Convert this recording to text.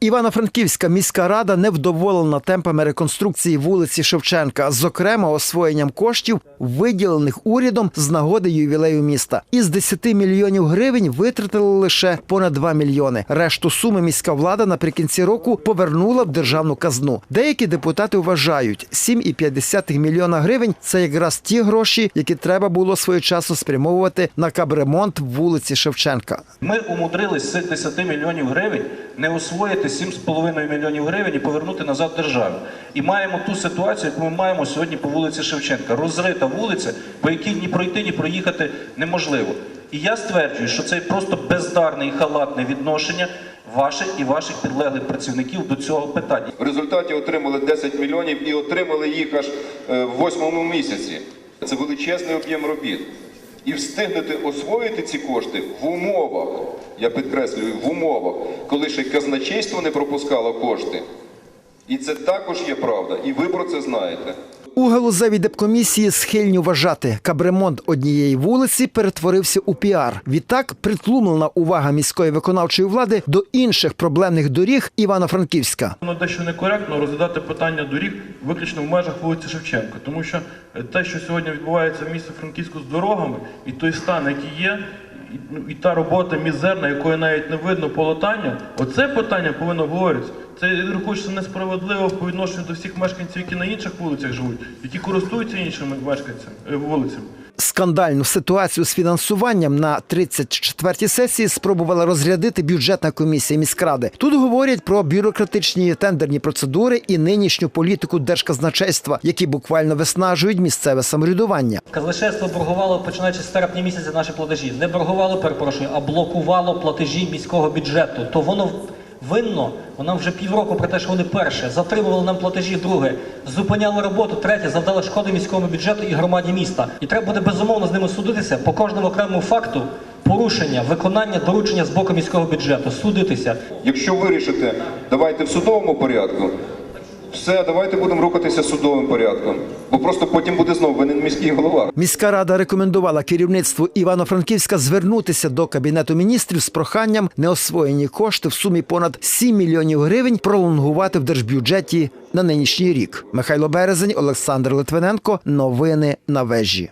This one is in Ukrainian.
Івано-Франківська міська рада невдоволена темпами реконструкції вулиці Шевченка, зокрема освоєнням коштів, виділених урядом з нагоди ювілею міста. Із 10 мільйонів гривень витратили лише понад 2 мільйони. Решту суми міська влада наприкінці року повернула в державну казну. Деякі депутати вважають, 7,5 мільйона гривень це якраз ті гроші, які треба було своєчасно спрямовувати на кабремонт вулиці Шевченка. Ми умудрились з цих 10 мільйонів гривень не освоїти 7,5 мільйонів гривень і повернути назад державі. І маємо ту ситуацію, яку ми маємо сьогодні по вулиці Шевченка. Розрита вулиця, по якій ні пройти, ні проїхати неможливо. І я стверджую, що це просто бездарне і халатне відношення ваших і ваших підлеглих працівників до цього питання. В результаті отримали 10 мільйонів і отримали їх аж е, в восьмому місяці. Це величезний об'єм робіт. І встигнути освоїти ці кошти в умовах, я підкреслюю, в умовах, коли ще казначейство не пропускало кошти. І це також є правда, і ви про це знаєте. У галузевій депкомісії схильні вважати, кабремонт однієї вулиці перетворився у піар. Відтак притлумлена увага міської виконавчої влади до інших проблемних доріг Івано-Франківська. Воно дещо некоректно розглядати питання доріг виключно в межах вулиці Шевченка, тому що е, те, що сьогодні відбувається в місті Франківську з дорогами, і той стан, який є, і, ну, та робота мізерна, якої навіть не видно полотання, оце питання повинно говоритися. Це я рахую, що це несправедливо по відношенню до всіх мешканців, які на інших вулицях живуть, які користуються іншими мешканцями е, вулицями. Скандальну ситуацію з фінансуванням на 34-й сесії спробувала розрядити бюджетна комісія міськради. Тут говорять про бюрократичні тендерні процедури і нинішню політику держказначейства, які буквально виснажують місцеве самоврядування. Казначейство боргувало починаючи з серпня місяця наші платежі. Не боргувало, перепрошую, а блокувало платежі міського бюджету. То воно винно, Вона вже півроку про те, що вони перше затримували нам платежі, друге, зупиняли роботу, третє, завдали шкоди міському бюджету і громаді міста. І треба буде безумовно з ними судитися по кожному окремому факту порушення, виконання доручення з боку міського бюджету, судитися. Якщо вирішите, давайте в судовому порядку, все, давайте будемо рухатися судовим порядком. Бо просто потім буде знову винен міський голова. Міська рада рекомендувала керівництву Івано-Франківська звернутися до кабінету міністрів з проханням неосвоєні кошти в сумі понад 7 мільйонів гривень пролонгувати в держбюджеті на нинішній рік. Михайло Березень, Олександр Литвиненко. Новини на вежі.